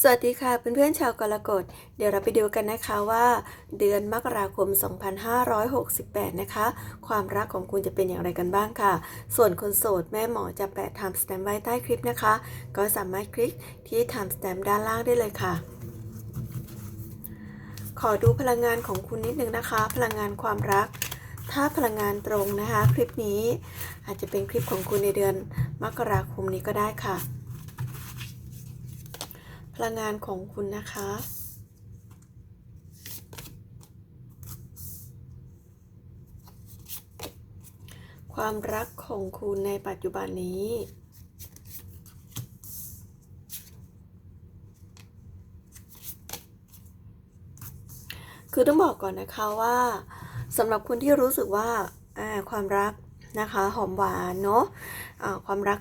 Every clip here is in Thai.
สวัสดีค่ะเพื่อนๆชาวกรกฎเดี๋ยวเราไปดูกันนะคะว่า เดือนมกราคม 2568 นะคะ ความรักของคุณจะเป็นอย่างไรกันบ้างค่ะ ส่วนคนโสดแม่หมอจะแปะไทม์สแตมป์ไว้ใต้คลิปนะคะ ก็สามารถคลิกที่ไทม์สแตมป์ด้านล่างได้เลยค่ะ ขอดูพลังงานของคุณนิดนึงนะคะ พลังงานความรัก ถ้าพลังงานตรงนะคะ คลิปนี้อาจจะเป็นคลิปของคุณในเดือนมกราคมนี้ก็ได้ค่ะ พลังงานของคุณนะคะ ความรักของคุณในปัจจุบันนี้ คือต้องบอกก่อนนะคะว่าสำหรับคนที่รู้สึกว่าความรักนะคะหอมหวานเนาะอ่าความรัก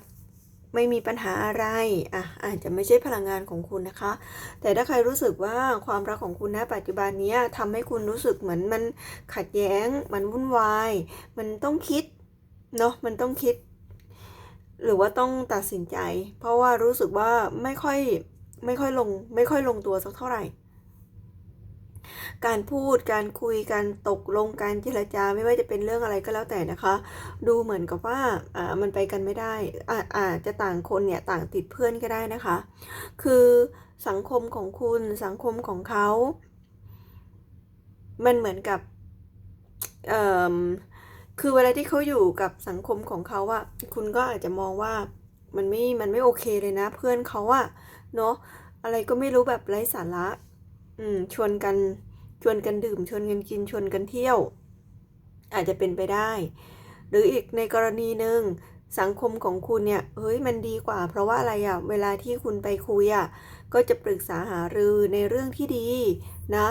ไม่มีปัญหาอะไรอะอาจจะไม่ใช่พลังงานของคุณนะคะ แต่ถ้าใครรู้สึกว่าความรักของคุณณปัจจุบันนี้ทำให้คุณรู้สึกเหมือนมันขัดแย้ง มันวุ่นวาย มันต้องคิดเนาะมันต้องคิด หรือว่าต้องตัดสินใจ เพราะว่ารู้สึกว่าไม่ค่อยไม่ค่อยลงไม่ค่อยลงตัวสักเท่าไหร่ การพูดการคุยการตกลงการเจรจาไม่ว่าจะเป็นเรื่องอะไรก็แล้วแต่นะคะ ดูเหมือนกับว่าอ่ามันไปกันไม่ได้อาอาจจะต่างคนเนี่ยต่างติดเพื่อนก็ได้นะคะ คือสังคมของคุณสังคมของเขา มันเหมือนกับเอ่อคือเวลาที่เขาอยู่กับสังคมของเขาอะคุณก็อาจจะมองว่ามันไม่ มันไม่โอเคเลยนะ เพื่อนเขาอะเนาะอะไรก็ไม่รู้แบบไร้สาระ อืม ชวนกันชวนกันดื่ม ชวนกันกินชวนกันเที่ยว อาจจะเป็นไปได้ หรืออีกในกรณีหนึ่งสังคมของคุณเนี่ยเฮ้ยมันดีกว่า เพราะว่าอะไรอะเวลาที่คุณไปคุยอะ ก็จะปรึกษาหารือในเรื่องที่ดีนะ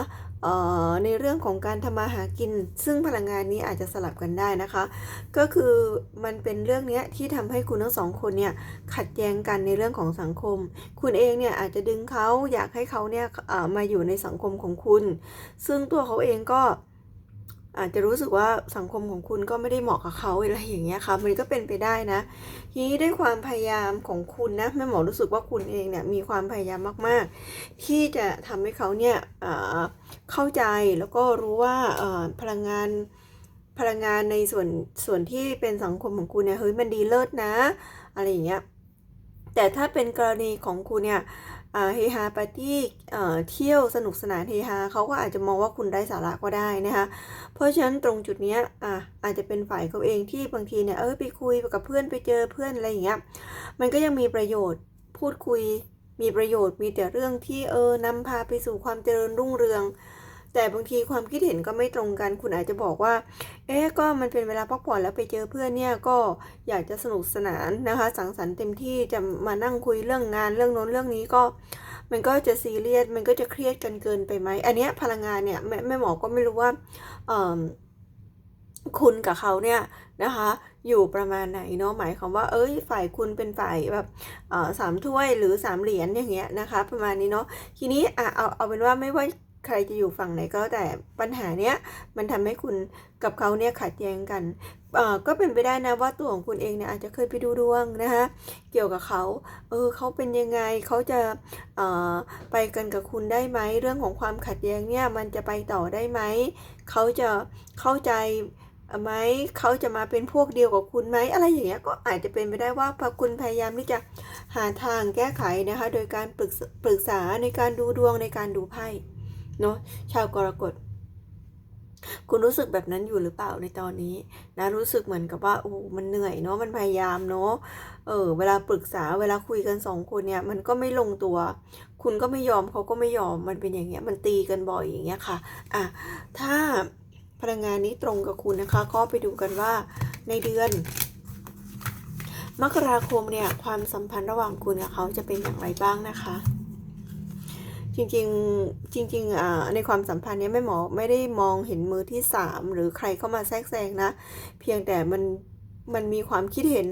ในเรื่องของการทำมาหากิน ซึ่งพลังงานนี้อาจจะสลับกันได้นะคะ ก็คือมันเป็นเรื่องเนี้ยที่ทำให้คุณทั้งสองคนเนี่ยขัดแย้งกันในเรื่องของสังคม คุณเองเนี่ยอาจจะดึงเขาอยากให้เขาเนี่ยมาอยู่ในสังคมของคุณ ซึ่งตัวเขาเองก็ อาจจะรู้สึกว่าสังคมของคุณก็ไม่ได้เหมาะกับเขาอะไรอย่างเงี้ยค่ะ มันก็เป็นไปได้นะ ทีนี้ด้วยความพยายามของคุณนะแม่หมอรู้สึกว่าคุณเองเนี่ยมีความพยายามมาก ๆ ที่จะทำให้เขาเนี่ยเข้าใจแล้วก็รู้ว่าพลังงานพลังงานในส่วนส่วนที่เป็นสังคมของคุณเนี่ยเฮ้ยมันดีเลิศนะ อะไรอย่างเงี้ยแต่ถ้าเป็นกรณีของคุณเนี่ย เฮฮาปาร์ตี้เอ่เที่ยวสนุกสนานเฮฮาเขาก็อาจจะมองว่าคุณได้สาระก็ได้นะคะเพราะฉะนั้นตรงจุดเนี้ยอะอาจจะเป็นฝ่ายเขาเองที่บางทีเนี่ยเออไปคุยกับเพื่อนไปเจอเพื่อนอะไรอย่างเงี้ยมันก็ยังมีประโยชน์พูดคุยมีประโยชน์มีแต่เรื่องที่เออนำพาไปสู่ความเจริญรุ่งเรือง แต่บางทีความคิดเห็นก็ไม่ตรงกัน คุณอาจจะบอกว่า เอ๊ะ ก็มันเป็นเวลาพักผ่อนแล้วไปเจอเพื่อนเนี่ย ก็อยากจะสนุกสนานนะคะ สังสรรค์เต็มที่ จะมานั่งคุยเรื่องงานเรื่องโน้นเรื่องนี้ก็ มันก็จะซีเรียส มันก็จะเครียดกันเกินไปไหม อันเนี้ยพลังงานเนี่ยแม่แม่หมอก็ไม่รู้ว่าคุณกับเขาเนี่ยนะคะอยู่ประมาณไหนเนาะหมายความว่า เอ้ยฝ่ายคุณเป็นฝ่ายแบบสามถ้วยหรือสามเหรียญอย่างเงี้ยนะคะ ประมาณนี้เนาะทีนี้อะเอาเอาเป็นว่าไม่ว่า ใครจะอยู่ฝั่งไหนก็แต่ปัญหาเนี้ยมันทำให้คุณกับเขาเนี่ยขัดแย้งกันก็เป็นไปได้นะว่าตัวของคุณเองเนี่ยอาจจะเคยไปดูดวงนะคะเกี่ยวกับเขาเออเขาเป็นยังไงเขาจะออไปกันกับคุณได้ไหมเรื่องของความขัดแย้งเนี่ยมันจะไปต่อได้ไหมเขาจะเข้าใจไหมเขาจะมาเป็นพวกเดียวกับคุณไหมอะไรอย่างเงี้ยก็อาจจะเป็นไปได้ว่าพอคุณพยายามที่จะหาทางแก้ไขนะคะโดยการปรึกปรึกษาในการดูดวงในการดูไพ่ เนาะชาวกรกฎคุณรู้สึกแบบนั้นอยู่หรือเปล่าในตอนนี้นะรู้สึกเหมือนกับว่าโอ้มันเหนื่อยเนาะมันพยายามเนาะเออเวลาปรึกษาเวลาคุยกันสองคนเนี่ยมันก็ไม่ลงตัว คุณก็ไม่ยอมเขาก็ไม่ยอมมันเป็นอย่างเงี้ยมันตีกันบ่อยอย่างเงี้ยค่ะอะถ้าพลังงานนี้ตรงกับคุณนะคะ ก็ไปดูกันว่าในเดือน มกราคมเนี่ยความสัมพันธ์ระหว่างคุณกับเขาจะเป็นอย่างไรบ้างนะคะ จริงๆจริงๆอ่าในความสัมพันธ์นี้แม่หมอไม่ได้มองเห็นมือที่สามหรือใครเข้ามาแทรกแซงนะ เพียงแต่มันมันมีความคิดเห็น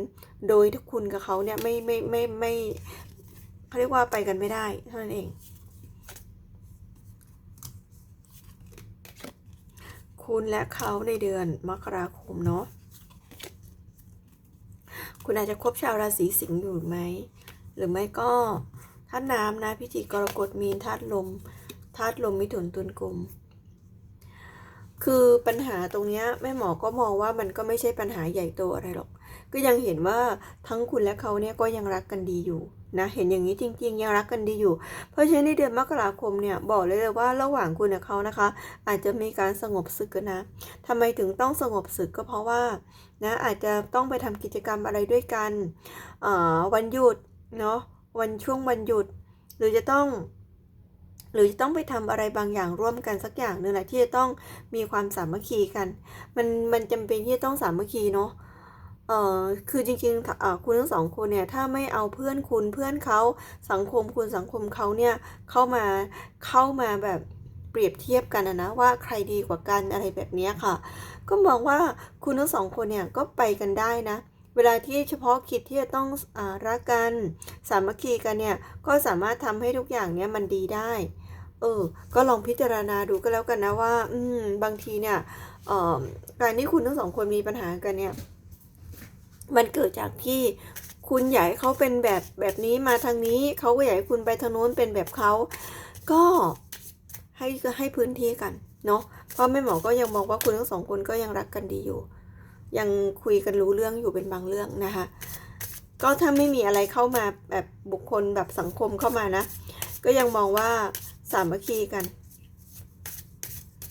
โดยที่คุณกับเขาเนี่ยไม่ไม่ไม่ไม่เขาเรียกว่าไปกันไม่ได้เท่านั้นเอง คุณและเขาในเดือนมกราคมเนาะคุณอาจจะคบชาวราศีสิงห์อยู่ไหม หรือไม่ก็าตุน้ำนะพิจิกกรกฎมีนธาตุลมธาตุลมมิถุนตุลกลมคือปัญหาตรงนี้แม่หมอก็มองว่ามันก็ไม่ใช่ปัญหาใหญ่โตอะไรหรอก ก็ยังเห็นว่าทั้งคุณและเขาเนี่ยก็ยังรักกันดีอยู่นะเห็นอย่างนี้จริง ๆ ยังรักกันดีอยู่ เพราะฉะนั้นในเดือนมกราคมเนี่ยบอกเลยเลยว่าระหว่างคุณกับเขานะคะ อาจจะมีการสงบศึกกันนะทำไมถึงต้องสงบศึกก็เพราะว่านะอาจจะต้องไปทำกิจกรรมอะไรด้วยกันวันหยุดเนาะ วันช่วงวันหยุด หรือจะต้อง หรือจะต้องไปทำอะไรบางอย่างร่วมกันสักอย่างหนึ่งแหละที่จะต้องมีความสามัคคีกัน มันมันจำเป็นที่จะต้องสามัคคีเนาะเออคือจริงๆเออคุณทั้งสองคนเนี่ยถ้าไม่เอาเพื่อนคุณเพื่อนเขาสังคมคุณสังคมเขาเนี่ยเข้ามาเข้ามาแบบเปรียบเทียบกันนะว่าใครดีกว่ากันอะไรแบบนี้ค่ะ ก็มองว่าคุณทั้งสองคนเนี่ยก็ไปกันได้นะ เวลาที่เฉพาะคิดที่จะต้องอรักกัน สามัคคีกันเนี่ยก็สามารถทำให้ทุกอย่างเนี่ยมันดีได้ เออ ก็ลองพิจารณาดูก็แล้วกันนะว่า อืม บางทีเนี่ยการที่คุณทั้งสองคนมีปัญหากันเนี่ย มันเกิดจากที่คุณอยากให้เขาเป็นแบบแบบนี้มาทางนี้เขาก็อยากให้คุณไปทางโน้นเป็นแบบเขาก็ให้ให้พื้นที่กันเนาะเพราะแม่หมอก็ยังมองว่าคุณทั้งสองคนก็ยังรักกันดีอยู่ ยังคุยกันรู้เรื่องอยู่เป็นบางเรื่องนะคะ ก็ถ้าไม่มีอะไรเข้ามาแบบบุคคลแบบสังคมเข้ามานะ ก็ยังมองว่าสามัคคีกัน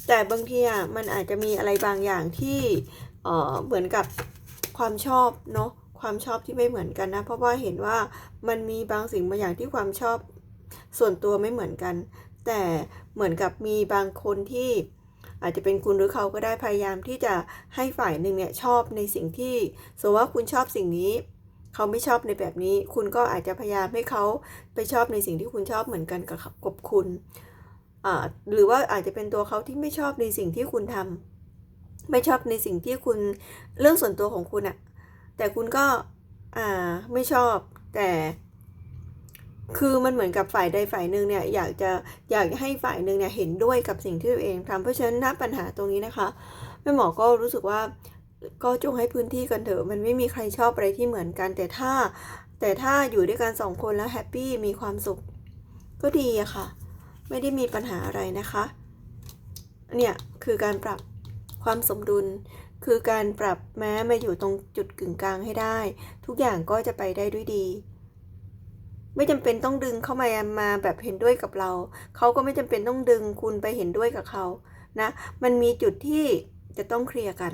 แต่บางทีอะมันอาจจะมีอะไรบางอย่างที่เอ่อเหมือนกับความชอบเนาะความชอบที่ไม่เหมือนกันนะ เพราะว่าเห็นว่ามันมีบางสิ่งบางอย่างที่ความชอบส่วนตัวไม่เหมือนกัน แต่เหมือนกับมีบางคนที่ อาจจะเป็นคุณหรือเขาก็ได้พยายามที่จะให้ฝ่ายหนึ่งเนี่ยชอบในสิ่งที่สมมติว่าคุณชอบสิ่งนี้ เขาไม่ชอบในแบบนี้ คุณก็อาจจะพยายามให้เขาไปชอบในสิ่งที่คุณชอบเหมือนกันกับกับคุณหรือว่าอาจจะเป็นตัวเขาที่ไม่ชอบในสิ่งที่คุณทำไม่ชอบในสิ่งที่คุณเรื่องส่วนตัวของคุณอะแต่คุณก็อ่าไม่ชอบแต่ คือมันเหมือนกับฝ่ายใดฝ่ายหนึ่งเนี่ยอยากจะอยากให้ฝ่ายหนึ่งเนี่ยเห็นด้วยกับสิ่งที่ตัวเองทำเพราะฉะนั้นณปัญหาตรงนี้นะคะแม่หมอก็รู้สึกว่าก็จงให้พื้นที่กันเถอะมันไม่มีใครชอบอะไรที่เหมือนกัน แต่ถ้าแต่ถ้าอยู่ด้วยกันสองคนแล้วแฮปปี้มีความสุข ก็ดีอะค่ะ ไม่ได้มีปัญหาอะไรนะคะ เนี่ยคือการปรับความสมดุลคือการปรับแม้มาอยู่ตรงจุดกึ่งกลางให้ได้ ทุกอย่างก็จะไปได้ด้วยดี ไม่จำเป็นต้องดึงเข้ามามาแบบเห็นด้วยกับเรา เขาก็ไม่จำเป็นต้องดึงคุณไปเห็นด้วยกับเขานะ มันมีจุดที่จะต้องเคลียร์กัน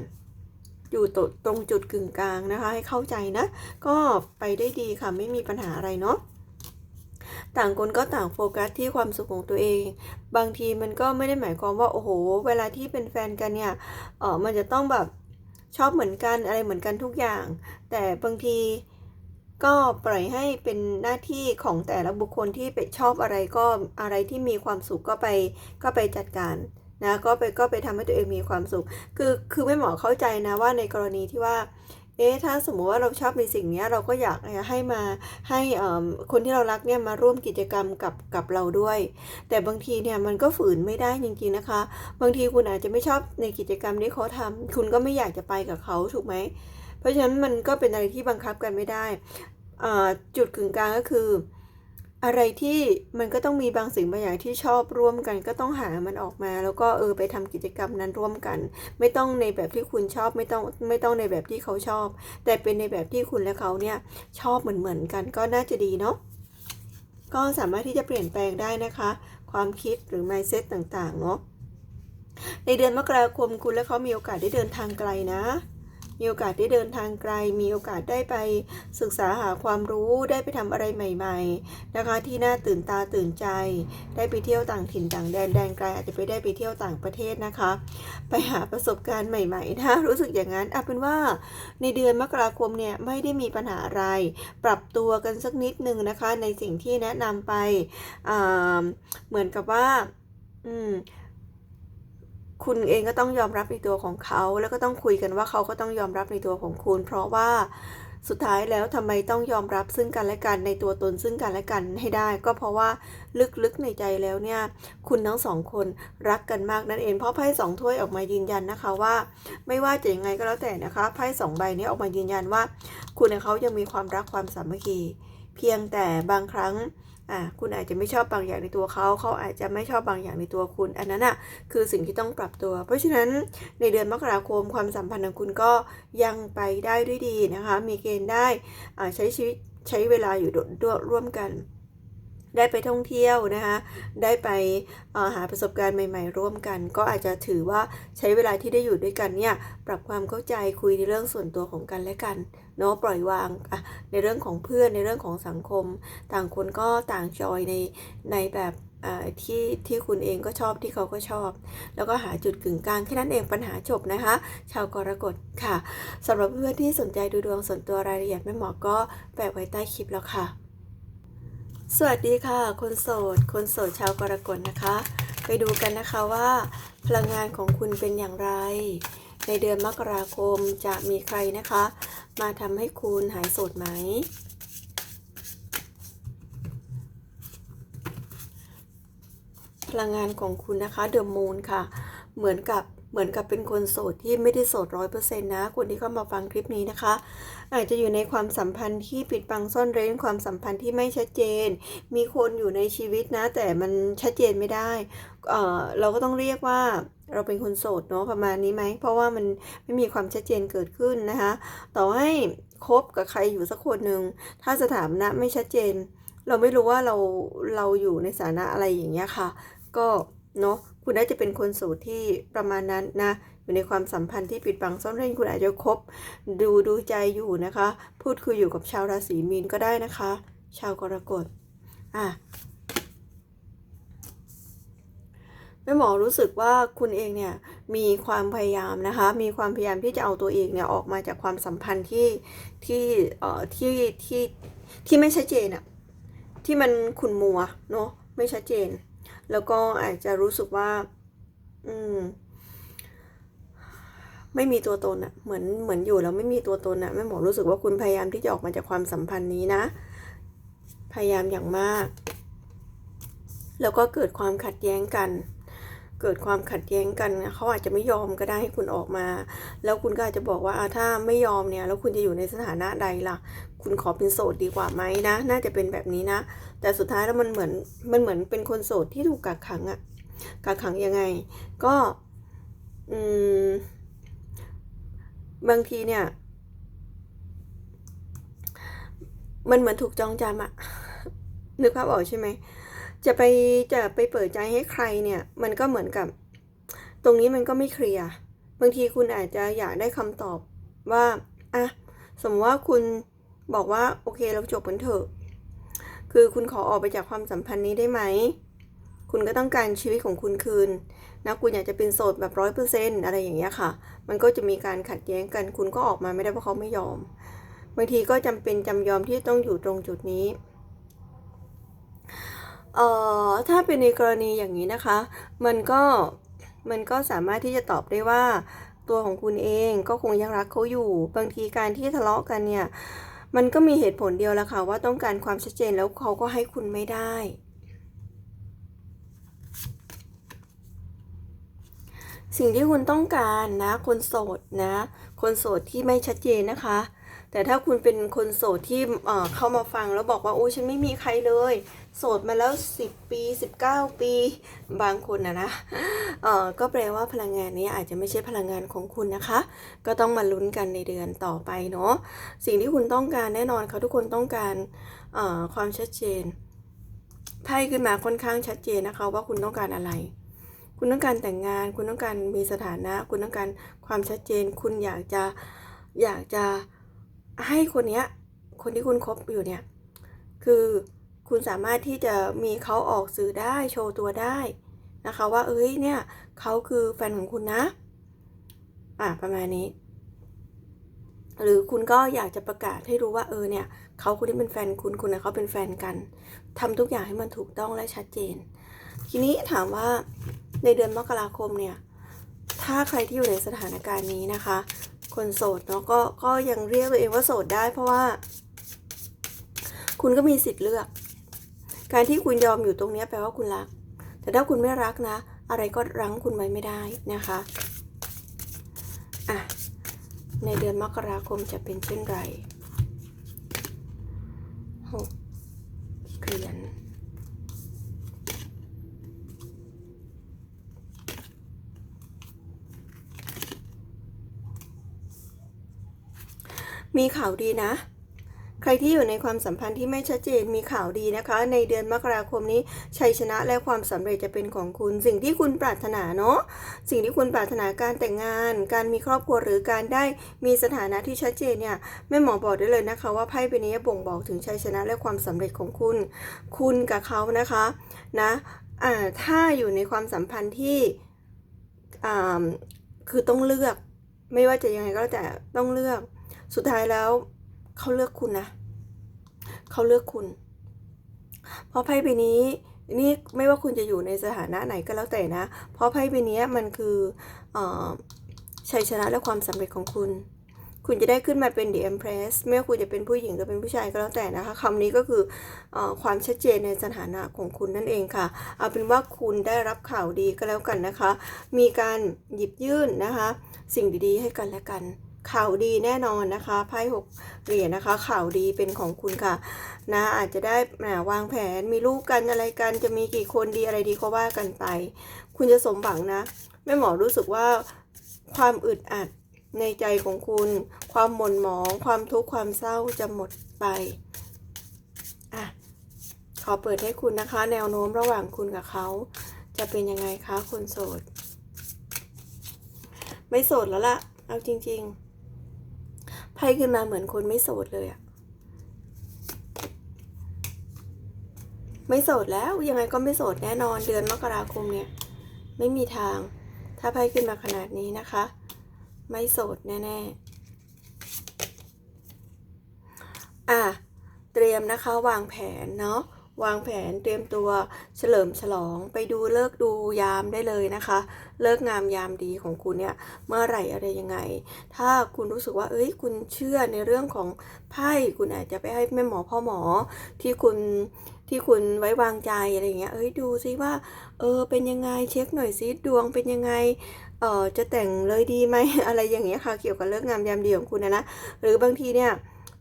อยู่ตรงจุดกึ่งกลางนะคะ ให้เข้าใจนะ ก็ไปได้ดีค่ะ ไม่มีปัญหาอะไรเนาะต่างคนก็ต่างโฟกัสที่ความสุขของตัวเอง บางทีมันก็ไม่ได้หมายความว่าโอ้โห เวลาที่เป็นแฟนกันเนี่ยเออมันจะต้องแบบชอบเหมือนกันอะไรเหมือนกันทุกอย่าง แต่บางที ก็ปล่อยให้เป็นหน้าที่ของแต่ละบุคคลที่ไปชอบอะไรก็อะไรที่มีความสุขก็ไปก็ไปจัดการนะก็ไปก็ไปทำให้ตัวเองมีความสุข คือคือแม่หมอเข้าใจนะว่าในกรณีที่ว่า เอ๊ะถ้าสมมติว่าเราชอบในสิ่งนี้เราก็อยากให้มาให้คนที่เรารักเนี่ยมาร่วมกิจกรรมกับกับเราด้วย แต่บางทีเนี่ยมันก็ฝืนไม่ได้จริงๆนะคะ บางทีคุณอาจจะไม่ชอบในกิจกรรมที่เขาทำคุณก็ไม่อยากจะไปกับเขาถูกไหม เพราะฉะนั้นมันก็เป็นอะไรที่บังคับกันไม่ได้ จุดกึ่งกลางก็คือ อะไรที่มันก็ต้องมีบางสิ่งบางอย่างที่ชอบร่วมกัน ก็ต้องหามันออกมา แล้วก็เออไปทำกิจกรรมนั้นร่วมกัน ไม่ต้องในแบบที่คุณชอบไม่ต้องไม่ต้องในแบบที่เขาชอบ แต่เป็นในแบบที่คุณและเขาเนี่ยชอบเหมือนเหมือนกันก็น่าจะดีเนาะก็สามารถที่จะเปลี่ยนแปลงได้นะคะ ความคิดหรือ mindset ต่างๆเนาะในเดือนมกราคมคุณและเขามีโอกาสได้เดินทางไกลนะ มีโอกาสได้เดินทางไกล มีโอกาสได้ไปศึกษาหาความรู้ได้ไปทำอะไรใหม่ ๆ นะคะ ที่น่าตื่นตาตื่นใจ ได้ไปเที่ยวต่างถิ่นต่างแดนแดนไกลอาจจะไปได้ไปเที่ยวต่างประเทศนะคะ ไปหาประสบการณ์ใหม่ๆนะรู้สึกอย่างนั้นเอาเป็นว่าในเดือนมกราคมเนี่ยไม่ได้มีปัญหาอะไร ปรับตัวกันสักนิดนึงนะคะ ในสิ่งที่แนะนำไปเหมือนกับว่า อืม คุณเองก็ต้องยอมรับในตัวของเขา แล้วก็ต้องคุยกันว่าเขาก็ต้องยอมรับในตัวของคุณ เพราะว่าสุดท้ายแล้วทำไมต้องยอมรับซึ่งกันและกันในตัวตนซึ่งกันและกันให้ได้ ก็เพราะว่าลึกๆในใจแล้วเนี่ยคุณทั้งสองคนรักกันมากนั่นเองเพราะไพ่สองถ้วยออกมายืนยันนะคะว่า ไม่ว่าจะยังไงก็แล้วแต่นะคะไพ่สองใบนี้ออกมายืนยันว่า คุณกับเขายังมีความรักความสามัคคีเพียงแต่บางครั้ง อะคุณอาจจะไม่ชอบบางอย่างในตัวเขาเขาอาจจะไม่ชอบบางอย่างในตัวคุณ อันนั้นอะคือสิ่งที่ต้องปรับตัว เพราะฉะนั้นในเดือนมกราคมความสัมพันธ์ของคุณก็ยังไปได้ด้วยดีนะคะ มีเกณฑ์ได้ใช้ชีวิตใช้เวลาอยู่ด้วยร่วมกัน ได้ไปท่องเที่ยวนะคะ ได้ไปหาประสบการณ์ใหม่ ๆ ร่วมกัน ก็อาจจะถือว่าใช้เวลาที่ได้อยู่ด้วยกันเนี่ยปรับความเข้าใจคุยในเรื่องส่วนตัวของกันและกันเนาะปล่อยวางในเรื่องของเพื่อนในเรื่องของสังคม ต่างคนก็ต่างจอยในในแบบที่ที่คุณเองก็ชอบที่เขาก็ชอบ แล้วก็หาจุดกึ่งกลางแค่นั้นเองปัญหาจบนะคะ ชาวกรกฎค่ะสำหรับเพื่อนที่สนใจดูดวงส่วนตัวรายละเอียดแม่หมอก็แปะไว้ใต้คลิปแล้วค่ะ สวัสดีค่ะ คนโสด คนโสดชาวกรกฎนะคะ ไปดูกันนะคะว่าพลังงานของคุณเป็นอย่างไร ในเดือนมกราคมจะมีใครนะคะ มาทำให้คุณหายโสดไหม พลังงานของคุณนะคะเดอะมูนค่ะ เหมือนกับ เหมือนกับเป็นคนโสดที่ไม่ได้โสดร้อยเปอร์เซ็นต์นะคนที่เข้ามาฟังคลิปนี้นะคะ อาจจะอยู่ในความสัมพันธ์ที่ปิดบังซ่อนเร้นความสัมพันธ์ที่ไม่ชัดเจน มีคนอยู่ในชีวิตนะ แต่มันชัดเจนไม่ได้เเราก็ต้องเรียกว่าเราเป็นคนโสดเนาะประมาณนี้ไหม เพราะว่ามันไม่มีความชัดเจนเกิดขึ้นนะคะ ต่อให้คบกับใครอยู่สักคนหนึ่งถ้าสถานะไม่ชัดเจน เราไม่รู้ว่าเราเราอยู่ในสถานะอะไรอย่างเงี้ยค่ะ ก็เนาะ คุณน่าจะเป็นคนโสดที่ประมาณนั้นนะอยู่ในความสัมพันธ์ที่ปิดบังซ่อนเร้นคุณอาจจะคบดูดูใจอยู่นะคะ พูดคุยอยู่กับชาวราศีมีนก็ได้นะคะ ชาวกรกฎอะแม่หมอรู้สึกว่าคุณเองเนี่ยมีความพยายามนะคะ มีความพยายามที่จะเอาตัวเองเนี่ยออกมาจากความสัมพันธ์ที่ที่เอ่อที่ที่ที่ไม่ชัดเจนอะที่มันขุ่นมัวเนาะไม่ชัดเจน แล้วก็อาจจะรู้สึกว่า อืม ไม่มีตัวตนอะเหมือนเหมือนอยู่แล้วไม่มีตัวตนอะแม่หมอรู้สึกว่าคุณพยายามที่จะออกมาจากความสัมพันธ์นี้นะ พยายามอย่างมาก แล้วก็เกิดความขัดแย้งกัน เกิดความขัดแย้งกันเขาอาจจะไม่ยอมก็ได้ให้คุณออกมา แล้วคุณก็อาจจะบอกว่าถ้าไม่ยอมเนี่ยแล้วคุณจะอยู่ในสถานะใดล่ะ คุณขอเป็นโสดดีกว่าไหมนะ น่าจะเป็นแบบนี้นะ แต่สุดท้ายแล้วมันเหมือนมันเหมือนเป็นคนโสดที่ถูกกักขังอะกักขังยังไง ก็อืมบางทีเนี่ย มันเหมือนถูกจองจำอะนึกภาพออกใช่ไหม จะไปจะไปเปิดใจให้ใครเนี่ย มันก็เหมือนกับ ตรงนี้มันก็ไม่เคลียร์บางทีคุณอาจจะอยากได้คำตอบว่าอะสมมติว่าคุณบอกว่าโอเคเราจบกันเถอะ คือคุณขอออกไปจากความสัมพันธ์นี้ได้ไหม คุณก็ต้องการชีวิตของคุณคืนนะคุณอยากจะเป็นโสดแบบร้อยเปอร์เซนต์อะไรอย่างเงี้ยค่ะ มันก็จะมีการขัดแย้งกัน คุณก็ออกมาไม่ได้เพราะเขาไม่ยอม บางทีก็จำเป็นจำยอมที่ต้องอยู่ตรงจุดนี้ เอ่อถ้าเป็นในกรณีอย่างนี้นะคะ มันก็มันก็สามารถที่จะตอบได้ว่า ตัวของคุณเองก็คงยังรักเขาอยู่ บางทีการที่ทะเลาะกันเนี่ย มันก็มีเหตุผลเดียวละค่ะว่าต้องการความชัดเจนแล้วเขาก็ให้คุณไม่ได้ สิ่งที่คุณต้องการนะ คนโสดนะ คนโสดที่ไม่ชัดเจนนะคะ แต่ถ้าคุณเป็นคนโสดที่เข้ามาฟังแล้วบอกว่าโอ้ฉันไม่มีใครเลย โสดมาแล้ว 10 ปี 19 ปี บางคนนะนะเออก็แปลว่าพลังงานนี้อาจจะไม่ใช่พลังงานของคุณนะคะ ก็ต้องมาลุ้นกันในเดือนต่อไปเนาะสิ่งที่คุณต้องการแน่นอนค่ะทุกคนต้องการความชัดเจนไพ่ขึ้นมาค่อนข้างชัดเจนนะคะ ว่าคุณต้องการอะไร คุณต้องการแต่งงาน คุณต้องการมีสถานะ คุณต้องการความชัดเจน คุณอยากจะอยากจะ ให้คนเนี้ย คนที่คุณคบอยู่เนี่ย คือคุณสามารถที่จะมีเขาออกสื่อได้โชว์ตัวได้นะคะ ว่าเอ้ยเนี่ยเขาคือแฟนของคุณนะ อะประมาณนี้ หรือคุณก็อยากจะประกาศให้รู้ว่าเออเนี่ยเขาคนที่เป็นแฟนคุณคุณนะเขาเป็นแฟนกันทำทุกอย่างให้มันถูกต้องและชัดเจน ทีนี้ถามว่าในเดือนมกราคมเนี่ย ถ้าใครที่อยู่ในสถานการณ์นี้นะคะ คนโสดเนาะก็ก็ยังเรียกตัวเองว่าโสดได้ เพราะว่า คุณก็มีสิทธิ์เลือก การที่คุณยอมอยู่ตรงนี้แปลว่าคุณรัก แต่ถ้าคุณไม่รักนะ อะไรก็รั้งคุณไว้ไม่ได้นะคะอะในเดือนมกราคมจะเป็นเช่นไรหกเหรียญ มีข่าวดีนะ ใครที่อยู่ในความสัมพันธ์ที่ไม่ชัดเจนมีข่าวดีนะคะ ในเดือนมกราคมนี้ชัยชนะและความสำเร็จจะเป็นของคุณ สิ่งที่คุณปรารถนาเนาะสิ่งที่คุณปรารถนาการแต่งงาน การมีครอบครัวหรือการได้มีสถานะที่ชัดเจนเนี่ยแม่หมอบอกได้เลยนะคะ ว่าไพ่ใบนี้บ่งบอกถึงชัยชนะและความสำเร็จของคุณ คุณกับเขานะคะนะอ่าถ้าอยู่ในความสัมพันธ์ที่อ่าคือต้องเลือก ไม่ว่าจะยังไงก็แล้วแต่ต้องเลือก สุดท้ายแล้วเขาเลือกคุณนะเขาเลือกคุณ เพราะไพ่ใบนี้นี่ไม่ว่าคุณจะอยู่ในสถานะไหนก็แล้วแต่นะ เพราะไพ่ใบนี้มันคืออชัยชนะและความสำเร็จของคุณ คุณจะได้ขึ้นมาเป็น The Empress ไม่ว่าคุณจะเป็นผู้หญิงหรือเป็นผู้ชายก็แล้วแต่นะคะคำนี้ก็คืออความชัดเจนในสถานะของคุณนั่นเองค่ะ เอาเป็นว่าคุณได้รับข่าวดีก็แล้วกันนะคะ มีการหยิบยื่นนะคะ สิ่งดีๆ ให้กันและกัน ข่าวดีแน่นอนนะคะไพ่หกเหรียญนะคะ ข่าวดีเป็นของคุณค่ะ นะอาจจะได้แหมวางแผนมีลูกกันอะไรกันจะมีกี่คนดีอะไรดีก็ว่ากันไป คุณจะสมหวังนะแม่หมอรู้สึกว่าความอึดอัดในใจของคุณ ความหม่นหมอง ความทุกข์ความเศร้าจะหมดไปอะขอเปิดให้คุณนะคะ แนวโน้มระหว่างคุณกับเขาจะเป็นยังไงคะคนโสด ไม่โสดแล้วล่ะ เอาจริง ๆ ไพ่ขึ้นมาเหมือนคนไม่โสดเลยอะไม่โสดแล้วยังไงก็ไม่โสดแน่นอนเดือนมกราคมเนี่ย ไม่มีทาง ถ้าไพ่ขึ้นมาขนาดนี้นะคะ ไม่โสดแน่ๆ อะ เตรียมนะคะวางแผนเนาะ วางแผนเตรียมตัวเฉลิมฉลองไปดูเลิกดูยามได้เลยนะคะ เลิกงามยามดีของคุณเนี่ยเมื่อไหร่อะไรยังไง ถ้าคุณรู้สึกว่าเอ้ยคุณเชื่อในเรื่องของไพ่คุณอาจจะไปให้แม่หมอพ่อหมอที่คุณที่คุณไว้วางใจอะไรอย่างเงี้ยเอ้ยดูซิว่าเออเป็นยังไงเช็คหน่อยซิดวงเป็นยังไงเออจะแต่งเลยดีไหมอะไรอย่างเงี้ยค่ะเกี่ยวกับเรื่องงามยามดีของคุณนะนะหรือบางทีเนี่ย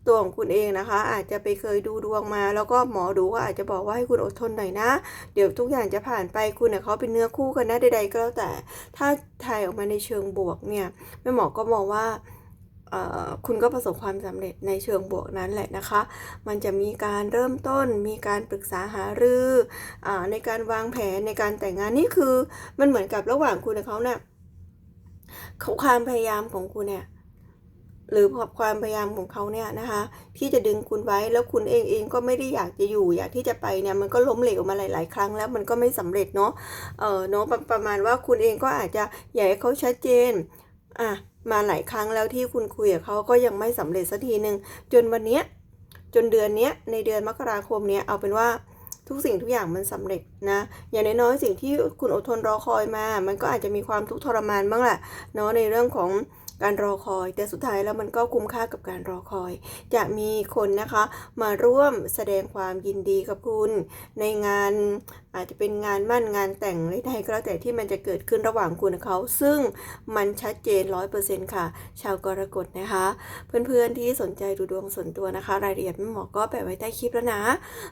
ตัวของคุณเองนะคะ อาจจะไปเคยดูดวงมา แล้วก็หมอดูก็อาจจะบอกว่าให้คุณอดทนหน่อยนะ เดี๋ยวทุกอย่างจะผ่านไปคุณเนี่ยเขาเป็นเนื้อคู่กันนะใดๆก็แล้วแต่ ถ้าถ่ายออกมาในเชิงบวกเนี่ยแม่หมอก็มองว่าคุณก็ประสบความสำเร็จในเชิงบวกนั้นแหละนะคะ มันจะมีการเริ่มต้น มีการปรึกษาหารืออในการวางแผนในการแต่งงานนี่คือ มันเหมือนกับระหว่างคุณกับเขาเนี่ยเขาความพยายามของคุณเนี่ย หรือความพยายามของเขาเนี่ยนะคะที่จะดึงคุณไว้แล้วคุณเองเองก็ไม่ได้อยากจะอยู่ อยากที่จะไปเนี่ยมันก็ล้มเหลวมาหลาย ๆ ครั้งแล้วมันก็ไม่สำเร็จเนาะเออเนาะปประมาณว่าคุณเองก็อาจจะอยากให้เขาชัดเจนอะมาหลายครั้งแล้วที่คุณคุยกับเขาก็ยังไม่สำเร็จสักทีหนึ่งจนวันเนี้ยจนเดือนเนี้ยในเดือนมกราคมเนี้ยเอาเป็นว่าทุกสิ่งทุกอย่างมันสำเร็จนะ อย่างน้อยๆสิ่งที่คุณอดทนรอคอยมา มันก็อาจจะมีความทุกข์ทรมานบ้างแหละเนาะในเรื่องของ การรอคอย แต่สุดท้ายแล้วมันก็คุ้มค่ากับการรอคอย จะมีคนนะคะมาร่วมแสดงความยินดีกับคุณ ในงาน อาจจะเป็นงานมั่นงานแต่งหรือใดก็แล้วแต่ที่มันจะเกิดขึ้นระหว่างคุณกับเขา ซึ่งมันชัดเจนร้อยเปอร์เซ็นต์ค่ะ ชาวกรกฎนะคะ เพื่อนๆที่สนใจดูดวงส่วนตัวนะคะ รายละเอียดแม่หมอก็แปะไว้ใต้คลิปแล้วนะ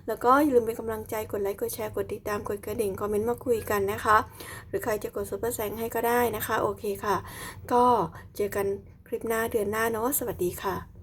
แล้วก็อย่าลืมเป็นกำลังใจกดไลค์กดแชร์กดติดตามกดกระดิ่งคอมเมนต์มาคุยกันนะคะ หรือใครจะกดซุปเปอร์แซงให้ก็ได้นะคะ โอเคค่ะ ก็เจอกันคลิปหน้าเดือนหน้าเนาะสวัสดีค่ะ